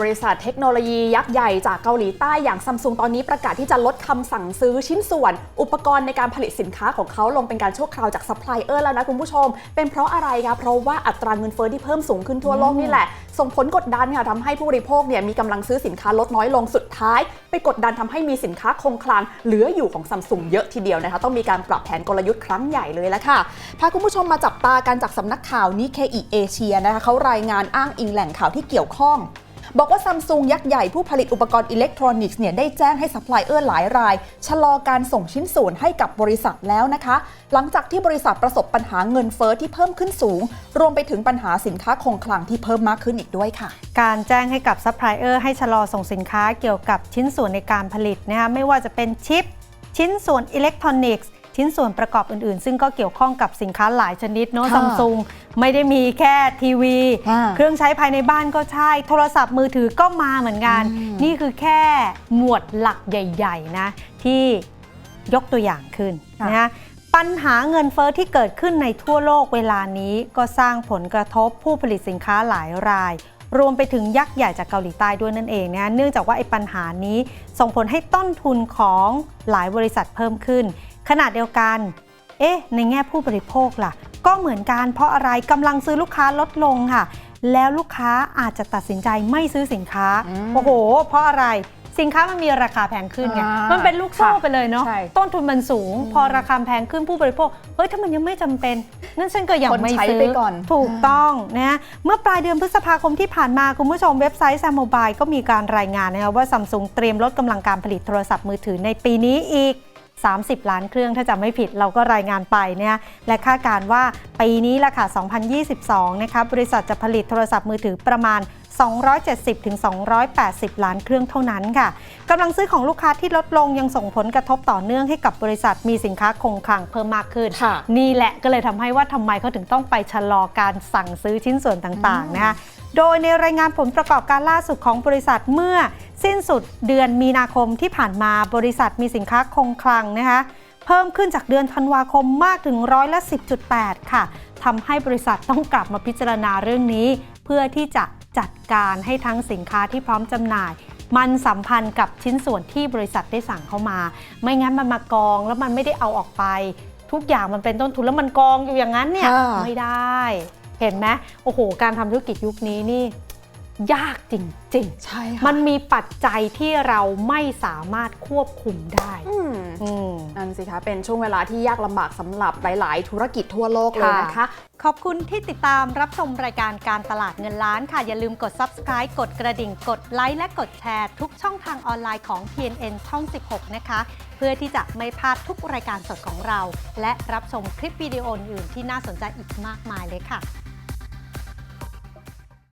บริษัทเทคโนโลยียักษ์ใหญ่จากเกาหลีใต้อย่างซัมซุงตอนนี้ประกาศที่จะลดคำสั่งซื้อชิ้นส่วน อุปกรณ์ในการผลิตสินค้าของเขาลงเป็นการชั่วคราวจากซัพพลายเออร์แล้วนะคุณผู้ชม เป็นเพราะอะไรคะเพราะว่าอัตราเงินเฟ้อที่เพิ่มสูงขึ้นทั่วโลกนี่แหละ ส่งผลกดดันค่ะทำให้ผู้บริโภคเนี่ยมีกำลังซื้อสินค้าลดน้อยลงสุดท้าย ไปกดดันทำให้มีสินค้าคงคลังเหลืออยู่ของซัมซุงเยอะทีเดียวนะคะต้องมีการปรับแผนกลยุทธ์ครั้งใหญ่เลยละค่ะพาคุณผู้ชมมาจับตากันจากสำนักข่าวนิเคอิเอเชียนะคะเขารายงานอ้างอิงแหล่งข่าวที่เกี่ยวข้อง บอกว่าซัมซุงยักษ์ใหญ่ผู้ผลิตอุปกรณ์อิเล็กทรอนิกส์เนี่ยได้แจ้งให้ซัพพลายเออร์หลายราย ชะลอการส่งชิ้นส่วนให้กับบริษัทแล้วนะคะ หลังจากที่บริษัทประสบปัญหาเงินเฟอ้อที่เพิ่มขึ้นสูง รวมไปถึงปัญหาสินค้าคงคลังที่เพิ่มมากขึ้นอีกด้วยค่ะ การแจ้งให้กับซัพพลายเออร์ให้ชะลอส่งสินค้าเกี่ยวกับชิ้นส่วนในการผลิตนะคะไม่ว่าจะเป็นชิป ชิ้นส่วนอิเล็กทรอนิกส์ ชิ้นส่วนประกอบอื่นๆ ซึ่งก็เกี่ยวข้องกับสินค้าหลายชนิดเนาะค่ะซัมซุงไม่ได้มีแค่ทีวี ค่ะ เครื่องใช้ภายในบ้านก็ใช่ โทรศัพท์มือถือก็มาเหมือนกันอืมนี่คือแค่หมวดหลักใหญ่ๆนะที่ยกตัวอย่างขึ้นนะปัญหาเงินเฟอ้อที่เกิดขึ้นในทั่วโลกเวลานี้ก็สร้างผลกระทบผู้ผลิตสินค้าหลายราย รวมไปถึงยักษ์ใหญ่จากเกาหลีใต้ด้วยนั่นเองนะเนื่องจากว่าไอ้ปัญหานี้ส่งผลให้ต้นทุนของหลายบริษัทเพิ่มขึ้น ขณะเดียวกัน เอ๊ะ ในแง่ผู้บริโภคล่ะ ก็เหมือนกันเพราะอะไรกำลังซื้อลูกค้าลดลงค่ะ แล้วลูกค้าอาจจะตัดสินใจไม่ซื้อสินค้าอืมโอ้โห เพราะอะไรสินค้ามันมีราคาแพงขึ้นไงอ่ามัมันเป็นลูกโซ่ค่ะไปเลยเนาะใช่ต้นทุนมันสูงอืมพอราคาแพงขึ้นผู้บริโภค เฮ้ย ถ้ามันยังไม่จำเป็น นั่นฉันก็ยังคนไม่ใช้ซื้อไปก่อนถูกต้องนะ เมื่อปลายเดือนพฤษภาคมที่ผ่านมา คุณผู้ชมเว็บไซต์แซมโมบายก็มีการรายงานนะคะว่าซัมซุงเตรียมลดกำลังการผลิตโทรศัพท์มือถือในปีนี้อีก 30 ล้านเครื่องถ้าจำไม่ผิดเราก็รายงานไปเนี่ยและคาดการณ์ว่าปีนี้ละค่ะ 2022 นะคะบริษัทจะผลิตโทรศัพท์มือถือประมาณ 270ถึง280 ล้านเครื่องเท่านั้นค่ะกำลังซื้อของลูกค้าที่ลดลงยังส่งผลกระทบต่อเนื่องให้กับบริษัทมีสินค้าคงคลังเพิ่มมากขึ้นค่ะนี่แหละก็เลยทำให้ว่าทำไมเขาถึงต้องไปชะลอการสั่งซื้อชิ้นส่วนต่างอืมๆนะคะโดยในรายงานผลประกอบการล่าสุดของบริษัทเมื่อ สิ้นสุดเดือนมีนาคมที่ผ่านมาบริษัทมีสินค้าคงคลังนะคะเพิ่มขึ้นจากเดือนธันวาคมมากถึงร้อยละ10.8 ค่ะทำให้บริษัทต้องกลับมาพิจารณาเรื่องนี้ เพื่อที่จะจัดการให้ทั้งสินค้าที่พร้อมจำหน่าย มันสัมพันธ์กับชิ้นส่วนที่บริษัทได้สั่งเข้ามา ไม่งั้นมันมากองแล้วมันไม่ได้เอาออกไป ทุกอย่างมันเป็นต้นทุนแล้วมันกองอยู่อย่างนั้นเนี่ยค่ะไม่ได้ เห็นไหมโอ้โห การทำธุรกิจยุคนี้นี่ ยากจริงใช่ๆค่ะมันมีปัจจัยที่เราไม่สามารถควบคุมได้อืมอืม นั่นสิคะ เป็นช่วงเวลาที่ยากลำบากสำหรับหลาย ๆ ธุรกิจทั่วโลกเลยนะคะ ขอบคุณที่ติดตามรับชมรายการการตลาดเงินล้านค่ะ อย่าลืมกด subscribe กดกระดิ่ง กดไลค์และกดแชร์ ทุกช่องทางออนไลน์ของ TNN ช่อง 16 นะคะ เพื่อที่จะไม่พลาดทุกรายการสดของเรา และรับชมคลิปวิดีโออื่นๆที่น่าสนใจอีกมากมายเลยค่ะ